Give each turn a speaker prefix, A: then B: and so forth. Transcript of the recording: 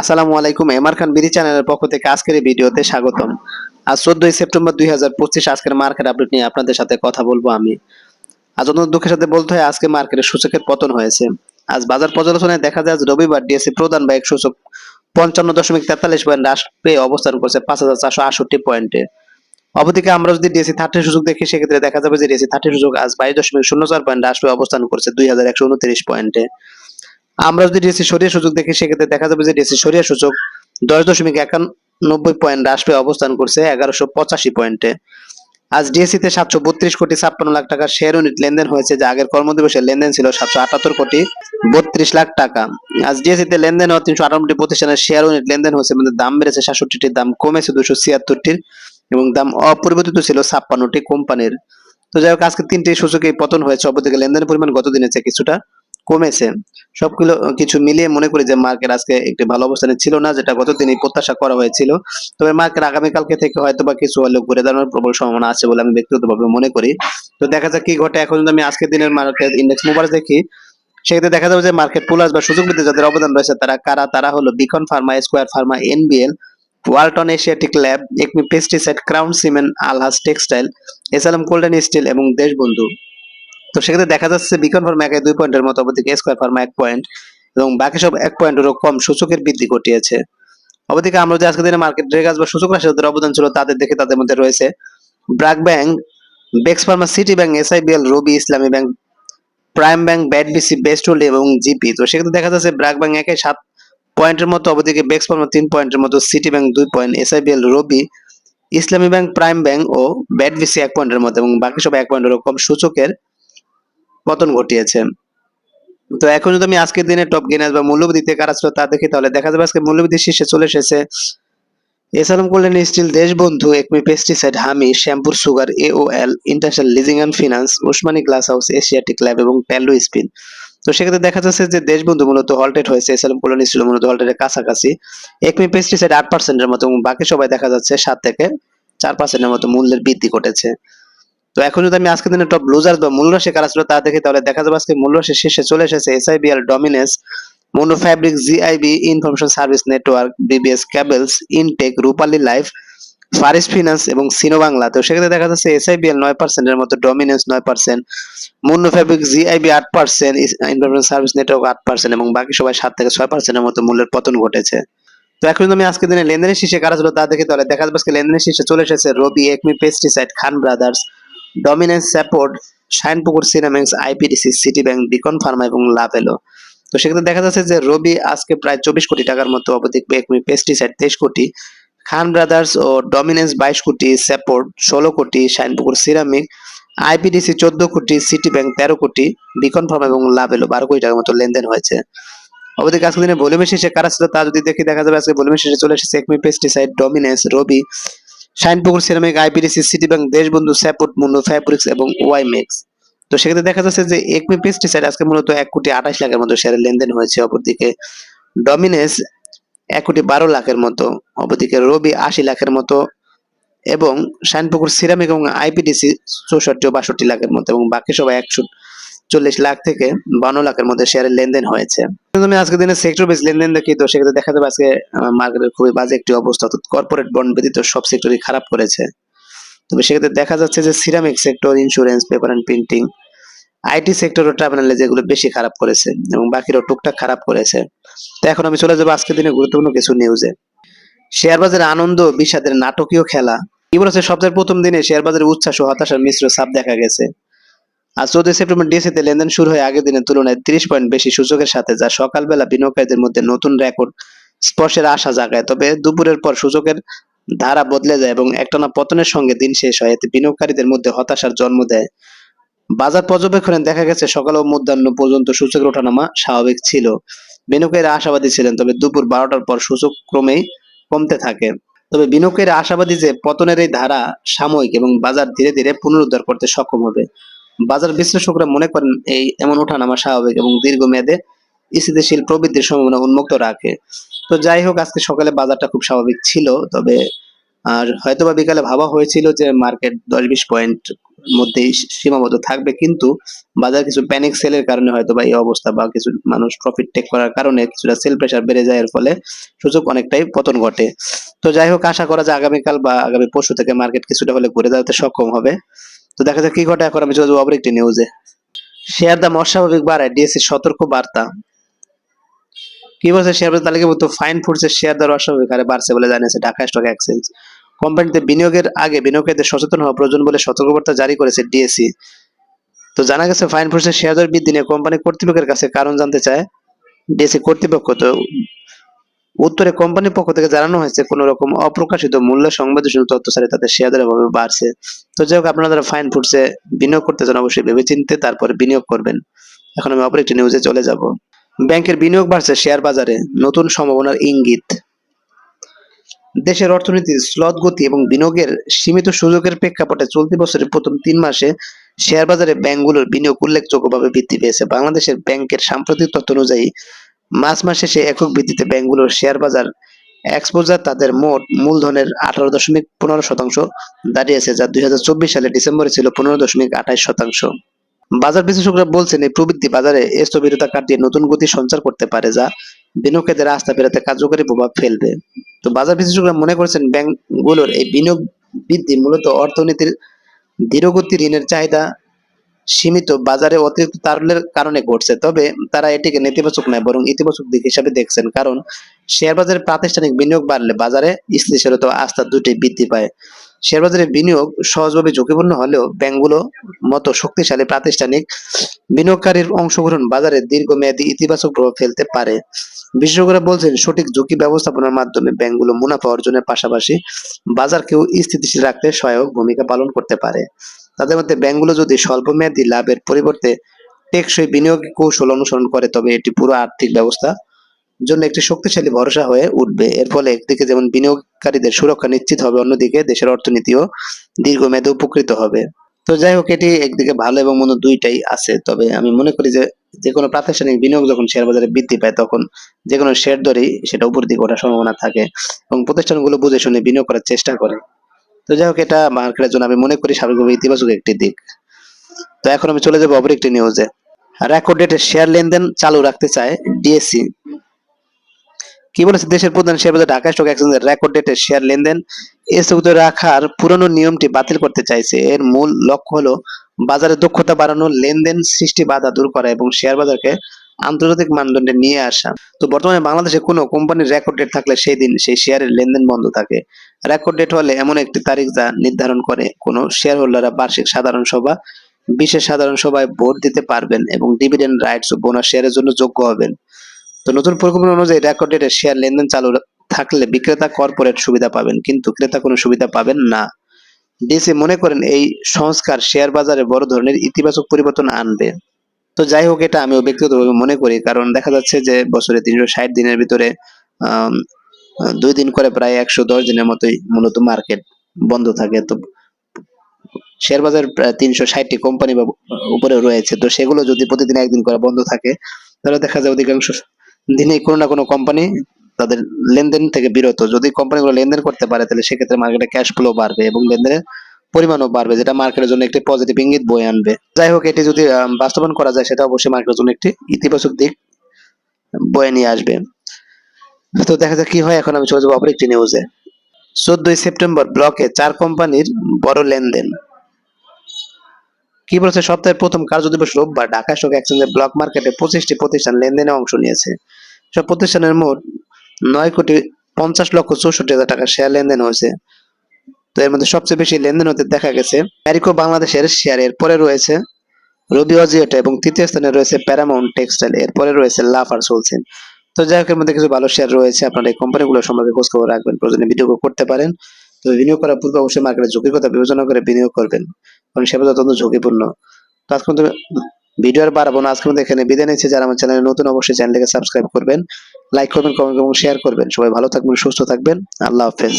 A: আসসালামু আলাইকুম, এমআর খান বিডি চ্যানেলের পক্ষ থেকে আজকের এই ভিডিওতে স্বাগতম। আজ চোদ্দই সেপ্টেম্বর দুই হাজার পঁচিশ, আজকের মার্কেট আপডেট নিয়ে আপনাদের সাথে কথা বলব আমি। আজ অন্য দুঃখের সাথে বলতে হয়, আজকে মার্কেটের সূচকের পতন হয়েছে। আজ বাজার পর্যালোচনায় দেখা যায় রবিবার ডিএসসি প্রধান বা সূচক পঞ্চান্ন দশমিক তেতাল্লিশ পয়েন্ট হ্রাস পেয়ে অবস্থান করছে পাঁচ হাজার চারশো আটষট্টি পয়েন্টে। অপরদিকে আমরা যদি ডিএসসি থার্টি সূচক দেখি, সেক্ষেত্রে দেখা যাবে যে ডিএসসি থার্টি সূচক আজ বাইশ দশমিক শূন্য চার পয়েন্ট হ্রাস পেয়ে অবস্থান করছে দুই হাজার একশো উনত্রিশ পয়েন্টে। আমরা যদি ডিএসসি সরিয়ে সূচক দেখি, সেক্ষেত্রে দেখা যাবে যে ডিএসসি সরিয়ে সূচক দশ দশমিক একানব্বই পয়েন্ট হ্রাস পেয়ে অবস্থান করছে এগারোশো পঁচাশি পয়েন্টে। আজ ডিএসসি তে সাতশো বত্রিশ কোটি ছাপ্পান্ন লাখ টাকার শেয়ার ইউনিট লেনদেন হয়েছে, যা আগের কর্মদিবসের লেনদেন ছিল সাতশো আটাত্তর কোটি বত্রিশ লাখ টাকা। আজ ডিএসসি তে লেনদেন হওয়া তিনশো আটান্নটি প্রতিষ্ঠানের শেয়ার ইউনিট লেনদেন হয়েছে মধ্যে দাম বেড়েছে সাতষট্টিটির, দাম কমেছে দুশো ছিয়াত্তরটির এবং দাম অপরিবর্তিত ছিল ছাপ্পান্নটি কোম্পানির। তো যাই হোক, আজকে তিনটি সূচকে পতন হয়েছে। অপরদিকে লেনদেনের পরিমাণ গত দিনের কিছুটা কমেছে। সবগুলো কিছু মিলিয়ে মনে করি যে মার্কেট আজকে একটি ভালো অবস্থানে ছিল না, যেটা গত দিনই প্রত্যাশা করা হয়েছিল। তবে মার্কেট আগামীকালকে থেকে হয়তো বা কিছু হলেও ঘুরে দাঁড়ানোর প্রবল সম্ভাবনা আছে বলে আমি ব্যক্তিগতভাবে মনে করি। তো দেখা যাক কি ঘটে। এখন যদি আমি আজকের দিনের মার্কেট ইন্ডেক্স মুভার দেখি, সেক্ষেত্রে দেখা যাবে যে মার্কেট পুলাস বা সুযোগ বৃদ্ধি যাদের অবদান রয়েছে, তারা কারা? তারা হলো Beacon pharma Square pharma NBL Walton Asiatic lab ACME pesticide Crown cement Alhaj textile SLM Golden steel এবং দেশবন্ধু তো সেক্ষেত্রে দেখা যাচ্ছে বিকন ফার্মা একাই দুই পয়েন্টের মতো অবদিকে স্কোয়ার ফার্মা এক পয়েন্ট এবং বাকি সব এক পয়েন্টেরও কম সূচকের বৃদ্ধি ঘটিয়েছে। অবদিকে আমরা যদি আজকের দিনে মার্কেট রেগাস বা সূচক রাশি যাদের অবদান ছিল তাদের দেখে তাদের মধ্যে রয়েছে BRAC bank বেক্স pharma City bank SIBL Robi Islami bank prime bank BAT BC best hold এবং জিপি তো সেক্ষেত্রে দেখা যাচ্ছে ব্র্যাক ব্যাংক একাই সাত পয়েন্টের মতো অবদিকে বেক্স ফার্মা তিন পয়েন্টের মতো সিটি ব্যাংক দুই point SIBL Robi Islami bank prime bank ও ব্যাটবিসি এক পয়েন্টের মতো এবং বাকি সব এক পয়েন্টের কম সূচকের পতন ঘটিয়েছে। তো এখন যদি আমি আজকের দিনে টপ গেনার্স বা মূল্যবৃদ্ধিতে কারা ছিল তা দেখি, তাহলে দেখা যাবে আজকে মূল্যবৃদ্ধির শীর্ষে চলে এসেছে এসালাম করলেন স্টিল দেশবন্ধু, একমি পেস্টিসাইড হামি, শ্যাম্পুর sugar AOL international leasing and finance Usmani glass house Asiatic lab এবং প্যালো স্পিন তো সেক্ষেত্রে দেখা যাচ্ছে যে দেশবন্ধু মূলত হল্টেড হয়েছে, এসালাম করলেন স্টিল মূলত হল্টেডের কাছাকাছি। একমি পেস্টিসাইড আট পার্সেন্টের মতো এবং বাকি সবাই দেখা যাচ্ছে সাত থেকে চার পার্সেন্টের মতো মূল্যের বৃদ্ধি ঘটেছে। তো এখন যদি আমি আজকের দিনে টপ লুজার বা মূল্যরাশি কারা ছিল তা দেখি, তাহলে দেখা যাবে আজকে মূল্যরাশি শীর্ষে চলে এসেছে SIBL dominance mono fabric GIB information service network BBS cables intech Rupali life Faris finance এবং সিনো বাংলা তো সেক্ষেত্রে দেখা যাচ্ছে এসআইবিএল নয় পার্সেন্টের মতো ডমিনেন্স নয় পার্সেন্ট মুন্নো ফ্যাব্রিক জিআইবি আট পার্সেন্ট ইনফরমেশন সার্ভিস নেটওয়ার্ক আট পার্সেন্ট এবং বাকি সবাই সাত থেকে ছয় পার্সেন্টের মতো মূল্যের পতন ঘটেছে। তো এখন আমি আজকের দিনে লেনদেনের শীর্ষে কারা ছিল তা দেখি, তাহলে দেখা যাবে আজকে লেনদেনের শীর্ষে চলে এসেছে Robi ACME pesticide Khan brothers dominance support Shinepukur সিনামেক্স IPDC City bank Beacon pharma এবং লাভেলো তো সেক্ষেত্রে দেখা যাচ্ছে যে রবি আজকে প্রায় চব্বিশ কোটি টাকার মতো অবধিক পেস্টিসাইড তেইশ কোটি খান ব্রাদার্স ও ডমিনেন্স বাইশ কোটি সাপোর্ট ষোলো কোটি শাইনপুকুর সিরামিক আইপিডিসি চোদ্দ কোটি সিটি ব্যাংক তেরো কোটি বিকন ফার্মা এবং লাভেলো বারো কোটি টাকার মতো লেনদেন হয়েছে। অবধিক আজকে দিনে ভলিউমের শেষে কারা ছিল তা যদি দেখি, দেখা যাবে আজকে ভলিউমের শেষে চলে এসেছে Acme pesticide dominance Robi. Shinepukur ceramic IPDC city bank Deshbandhu support মুন্ডু ফ্যাব্রিক্স এবং ওয়াইমেক্স তো সেক্ষেত্রে দেখা যাচ্ছে যে একমি পেস্টিসাইড আজকে মূলত এক কোটি আঠাশ লাখের মতো শেয়ারের লেনদেন হয়েছে অপরদিকে ডমিনেন্স এক কোটি বারো লাখের মতো, অপরদিকে রবি আশি লাখের মতো এবং শাইনপুকুর সিরামিক এবং আইপিডিসি চৌষট্টি ও বাষট্টি লাখের মতো এবং বাকি সবাই একশো চল্লিশ লাখ থেকে বান্ন লাখের মধ্যে শেয়ারের লেনদেন হয়েছে। আমি আজকে দিনে সেক্টর বেস লেনদেন দেখি তো, সেক্ষেত্রে দেখা যাবে আজকে মার্কেটের খুবই বাজে একটি অবস্থা। অর্থাৎ কর্পোরেট বন্ড ব্যতীত সব সেক্টরই খারাপ করেছে। তবে সেক্ষেত্রে দেখা যাচ্ছে যে ceramic sector insurance paper and printing IT sector O travel যেগুলো বেশি খারাপ করেছে এবং বাকিরাও টুকটাক খারাপ করেছে। তো এখন আমি চলে যাব আজকের দিনে গুরুত্বপূর্ণ কিছু নিউজে শেয়ার বাজারে আনন্দ, বিষাদের নাটকীয় খেলা। বলেছে সপ্তাহের প্রথম দিনে শেয়ার বাজারে উচ্ছ্বাস ও হতাশার মিশ্র ছাপ দেখা গেছে। আজ চৌদ্দই সেপ্টেম্বর ডিএসিতে লেনদেন শুরু হয় আগের দিনের তুলনায় তিরিশ পয়েন্ট বেশি সূচকের সাথে, যা সকালবেলা বিনিয়োগকারীদের মধ্যে নতুন রেকর্ড স্পর্শের আশা জাগায়। তবে দুপুরের পর সূচকের ধারা বদলে যায় এবং একটানা পতনের সঙ্গে দিন শেষ হয়। এতে বিনিয়োগকারীদের মধ্যে হতাশার জন্ম দেয়। বাজার পর্যবেক্ষণে দেখা গেছে, সকাল ও মধ্যাহ্ন পর্যন্ত সূচকের ওঠানামা স্বাভাবিক ছিল। বিনিয়োগকারীরা আশাবাদী ছিলেন, তবে দুপুর বারোটার পর সূচক ক্রমেই কমতে থাকে। তবে বিনিয়োগকারীরা আশাবাদী যে পতনের এই ধারা সাময়িক এবং বাজার ধীরে ধীরে পুনরুদ্ধার করতে সক্ষম হবে। বাজার বিশ্লেষকরা মনে করেন এই এমন ওঠানামা স্বাভাবিক এবং দীর্ঘমেয়াদে স্থিতিশীল প্রবৃদ্ধির সম্ভাবনা উন্মুক্ত রাখে। তো যাই হোক, আজকে সকালে বাজারটা খুব স্বাভাবিক ছিল, তবে আর হয়তোবা বিকালে ভাবা হয়েছিল যে মার্কেট দশ বিশ পয়েন্ট মধ্যেই সীমাবদ্ধ থাকবে, কিন্তু বাজার কিছু প্যানিক সেলের কারণে হয়তো বা এই অবস্থা বা কিছু মানুষ প্রফিট টেক করার কারণে কিছুটা সেল প্রেশার বেড়ে যায়, এর ফলে সূচক অনেকটাই পতন ঘটে। তো যাই হোক, আশা করা যায় আগামীকাল বা আগামী পরশু থেকে মার্কেট কিছুটা হলে ঘুরে দাঁড়াতে সক্ষম হবে। তো দেখা যাক কি ঘটে। এখন আমি চলে যাব আবার একটি নিউজে শেয়ার দাম অস্বাভাবিক বাড়ায়, ডিএসসি সতর্ক বার্তা কি বলছে শেয়ার বাজার তালিকাভুক্ত ফাইন ফুডসের শেয়ার দর অস্বাভাবিক হারে বাড়ছে বলে জানিয়েছে ঢাকা স্টক এক্সচেঞ্জ কোম্পানিতে বিনিয়োগের আগে বিনিয়োগকারীদের সচেতন হওয়া প্রয়োজন বলে সতর্কবার্তা জারি করেছে ডিএসসি। তো জানা গেছে ফাইন ফুডসের শেয়ার দর বৃদ্ধি নিয়ে কোম্পানি কর্তৃপক্ষের কাছে কারণ জানতে চায়। ডিএসসি কর্তৃপক্ষ তো উত্তরে কোম্পানির পক্ষ থেকে জানানো হয়েছে, কোন রকম অপ্রকাশিত মূল্য সংবেদনশীল তথ্য ছাড়া তাদের শেয়ার দর এভাবে বাড়ছে। তো যাই হোক, আপনারা যারা ফাইন ফুডসে বিনিয়োগ করতে চান, অবশ্যই ভেবেচিন্তে তারপরে বিনিয়োগ করবেন। এখন আমি অপর একটি নিউজে চলে যাব। ব্যাংকের বিনিয়োগ বাড়ছে শেয়ার বাজারে, নতুন সম্ভাবনার ইঙ্গিত। দেশের অর্থনীতির স্লথ গতি এবং বিনিয়োগের সীমিত সুযোগের প্রেক্ষাপটে চলতি বছরের প্রথম তিন মাসে শেয়ার বাজারে ব্যাংকগুলোর বিনিয়োগ উল্লেখযোগ্যভাবে বৃদ্ধি পেয়েছে। বাংলাদেশের ব্যাংকের সাম্প্রতিক তথ্য অনুযায়ী মার্চ মাসে সে একক ভিত্তিতে ব্যাংকগুলোর শেয়ার বাজার এক্সপোজার তাদের মোট মূলধনের আঠারো দশমিক পনেরো শতাংশ দাঁড়িয়েছে, যা দুই সালে ডিসেম্বরে ছিল পনেরো দশমিক আঠাশ শতাংশ। বাজার বিশ্লেষকরা বলছেন, এই প্রবৃদ্ধি বাজারে স্থবিরতা কাটিয়ে নতুন গতি সঞ্চার করতে পারে, যা বিনিয়োগকারীদের আস্থা ফেরাতে কার্যকরী প্রভাব ফেলবে। তো বাজার বিশ্লেষকরা মনে করছেন, ব্যাংকগুলোর এই বিনিয়োগ বৃদ্ধি মূলত অর্থনীতির ধীরগতি ঋণের চাহিদা সীমিত, বাজারে অতিরিক্ত তারলের কারণে ঘটছে। তবে তারা এটিকে নেতিবাচক নয়, বরং ইতিবাচক দিক হিসাবে দেখছেন, কারণ শেয়ার বাজারে প্রাতিষ্ঠানিক বিনিয়োগ বাড়লে বাজারে স্থিতিশীলতা আস্থা দুটি বৃদ্ধি পায়। শেয়ার বাজারে বিনিয়োগ সহজভাবে ঝুঁকিপূর্ণ হলেও ব্যাংকগুলো মতো শক্তিশালী প্রাতিষ্ঠানিক বিনিয়োগকারীর অংশগ্রহণ বাজারে দীর্ঘমেয়াদী ইতিবাচক প্রভাব ফেলতে পারে। বিশেষজ্ঞরা বলছেন, সঠিক ঝুঁকি ব্যবস্থাপনার মাধ্যমে ব্যাংকগুলো মুনাফা অর্জনের পাশাপাশি বাজারকেও স্থিতিশীল রাখতে সহায়ক ভূমিকা পালন করতে পারে। তাদের মধ্যে ব্যাংকগুলো যদি স্বল্পমেয়াদী লাভের পরিবর্তে টেকসই বিনিয়োগ কৌশল অনুসরণ করে, তবে এটি পুরো আর্থিক ব্যবস্থা জন্য একটি শক্তিশালী ভরসা হয়ে উঠবে। এর ফলে একদিকে যেমন বিনিয়োগকারীদের সুরক্ষা নিশ্চিত হবে, অন্যদিকে দেশের অর্থনীতিও দীর্ঘমেয়াদে উপকৃত হবে। তো যাই হোক, এটি একদিকে ভালো এবং মন্দ দুইটাই আছে। তবে আমি মনে করি যে যে কোনো প্রাতিষ্ঠানিক বিনিয়োগ যখন শেয়ার বাজারে বৃদ্ধি পায়, তখন যে কোনো শেয়ার দরেই সেটা উপর দিকে ওঠার সম্ভাবনা থাকে এবং প্রতিষ্ঠানগুলো বুঝে শুনে বিনিয়োগ করার চেষ্টা করে। তো যাই হোক, এটা মার্কেটের জন্য আমি মনে করি স্বাভাবিকভাবে ইতিবাচক একটি দিক। তো এখন আমি চলে যাব অপর একটি নিউজে রেকর্ড ডেটে শেয়ার লেনদেন চালু রাখতে চায় ডিএসসি কি বলেছে দেশের প্রধান? শেয়ার বাজার ঢাকা স্টক এক্সচেঞ্জের রেকর্ড ডেটে শেয়ার লেনদেন স্থগিত রাখার পুরনো নিয়মটি বাতিল করতে চাইছে। এর মূল লক্ষ্য হলো বাজারে দক্ষতা বাড়ানো, লেনদেন সৃষ্টি বাধা দূর করা এবং শেয়ার বাজারকে আন্তর্জাতিক মানদণ্ডে নিয়ে আসা। তো বর্তমানে বাংলাদেশে কোনো কোম্পানির রেকর্ড ডেট থাকলে সেই দিন সেই শেয়ারের লেনদেন বন্ধ থাকে। রেকর্ড ডেট হলে এমন একটি তারিখ যা নির্ধারণ করে কোনো শেয়ার হোল্ডাররা বার্ষিক সাধারণ সভা, বিশেষ সাধারণ সভায় ভোট দিতে পারবেন এবং ডিভিডেন্ড রাইটস ও বোনাস শেয়ারের জন্য যোগ্য হবেন। তো নতুন পরিকল্পনা অনুযায়ী রেকর্ড ডেটে শেয়ার লেনদেন চালু থাকলে বিক্রেতা কর্পোরেট সুবিধা পাবেন, কিন্তু ক্রেতা কোনো সুবিধা পাবেন না। ডিসি মনে করেন এই সংস্কার শেয়ার বাজারে বড় ধরনের ইতিবাচক পরিবর্তন আনবে। তো যাই হোক এটা আমিও ব্যক্তিগতভাবে মনে করি। কারণ দেখা যাচ্ছে যে বছরে তিনশো ষাট দিনের ভিতরে আম, দুই দিন করে প্রায় একশো দশ দিনের মতোই মূলত মার্কেট বন্ধ থাকে। তো শেয়ার বাজার প্রায় তিনশো ষাটটি কোম্পানি বা উপরে রয়েছে। তো সেগুলো যদি প্রতিদিন একদিন করে বন্ধ থাকে তাহলে দেখা যায় অধিকাংশ দিনে কোনো না কোনো কোম্পানি তাদের লেনদেন থেকে বিরত। যদি কোম্পানিগুলো লেনদেন করতে পারে তাহলে সেক্ষেত্রে মার্কেটে ক্যাশ ফ্লো বাড়বে এবং লেনদেনের পরিমাণও বাড়বে, যেটা মার্কেটের জন্য একটি পজিটিভ ইঙ্গিত বয়ে আনবে। যাই হোক, এটি যদি বাস্তবায়ন করা যায়, সেটা অবশ্যই মার্কেটের জন্য একটি ইতিবাচক দিক বয়ে নিয়ে আসবে। তো দেখা যাক কি হয়, এখন আমি চলে যাব অপর একটি নিউজে চোদ্দই সেপ্টেম্বর ব্লকে চার কোম্পানির বড় লেনদেন। কি বলেছে? সপ্তাহের প্রথম কার্যদিবস রোববার ঢাকা স্টক এক্সচেঞ্জের ব্লক মার্কেটে পঁচিশটি প্রতিষ্ঠান লেনদেনে অংশ নিয়েছে। সব প্রতিষ্ঠানের মোট নয় কোটি পঞ্চাশ লক্ষ চৌষট্টি হাজার টাকা শেয়ার লেনদেন হয়েছে। তো এর মধ্যে সবচেয়ে বেশি লেনদেন হতে দেখা গেছে ম্যারিকো বাংলাদেশের শেয়ার এরপরে রয়েছে রবি অজিওটা এবং তৃতীয় স্থানে রয়েছে প্যারামাউন্ট টেক্সটাইল এরপরে রয়েছে লাফার সোলসেন তো যাই হোক, এর মধ্যে কিছু ভালো শেয়ার রয়েছে। আপনারা এই কোম্পানিগুলো সম্পর্কে খোঁজ খবর রাখবেন, প্রয়োজনে ভিডিও করতে পারেন। তো বিনিয়োগ করার পূর্বে অবশ্যই মার্কেটের ঝুঁকির কথা বিবেচনা করে বিনিয়োগ করবেন, কারণ সেবা অত্যন্ত ঝুঁকিপূর্ণ। তো আজকে ভিডিও আর বাড়াবো না। আজকে এখানে বিদায় নিচ্ছি। যারা আমার চ্যানেলে নতুন, অবশ্যই চ্যানেলটাকে সাবস্ক্রাইব করবেন লাইক করবেন কমেন্ট এবং শেয়ার করবেন। সবাই ভালো থাকবেন, সুস্থ থাকবেন। আল্লাহ হাফেজ।